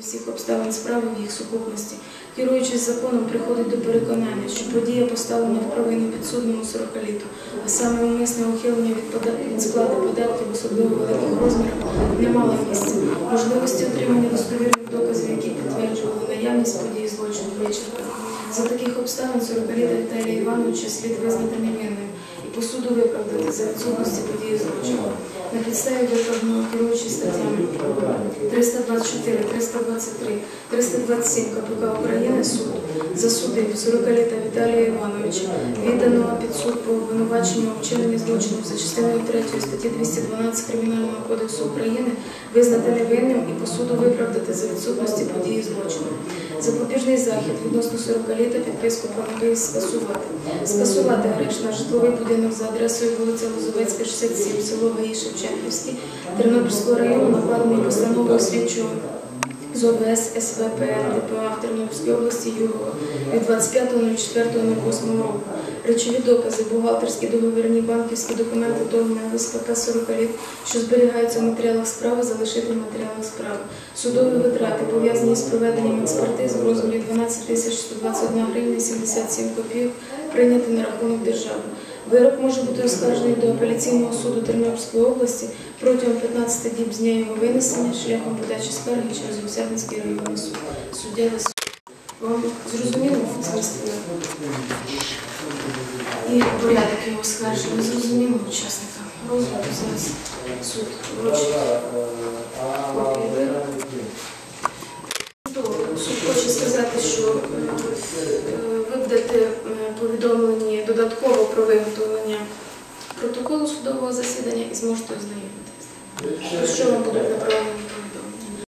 всіх обставин справи в їх сукупності. Керуючись законом, приходить до переконання, що подія поставлена в провину підсудному 40 літу, а саме умисне ухилення від, сплати податків особливо великих розмірів не мало місця. Можливості отримання достовірних доказів, які підтверджували наявність події злочину вичерпано. За таких обставин 40-літа Віталія Івановича слід визнати невинним і по суду виправдати за відсутності події злочину. На підставі викладеного керуючи статтями 324, 323, 327 КПК України суд засудив 40-літа Віталія Івановича, відданого під суд по обвинуваченню у вчиненні злочинів за частиною 3 статті 212 Кримінального кодексу України визнати невинним і по суду виправдати за відсутності події злочину. Запобіжний захід відносно 40-літа підписку про можливість скасувати. Скасувати арешт на житловий будинок за адресою вулиця Лозовецька, 67, село Гаї Шевченківський, Тернопільського району, накладений постановою слідчого з ОБС СВП ДПА в Тернопільській області Юго від 25.04.08 року. Речові докази, бухгалтерські, договірні, банківські документи на СПК 40 літ, що зберігаються в матеріалах справи, залишити в матеріалах справи. Судові витрати, пов'язані з проведенням експертиз в розмірі 12 тисяч 121 гривня 77 копійок, прийняти на рахунок держави. Вирок може бути оскаржений до апеляційного суду Тернопільської області протягом 15 діб з дня його винесення шляхом подачі скарги через Гусятинський районний суд. Суддя. Вам зрозуміло царство? І порядок його оскарження зрозуміло учасникам розгляду зараз суд вручить. Суд хоче сказати, що е, ви будете повідомлені додатково про виготовлення протоколу судового засідання і зможете ознайомитися.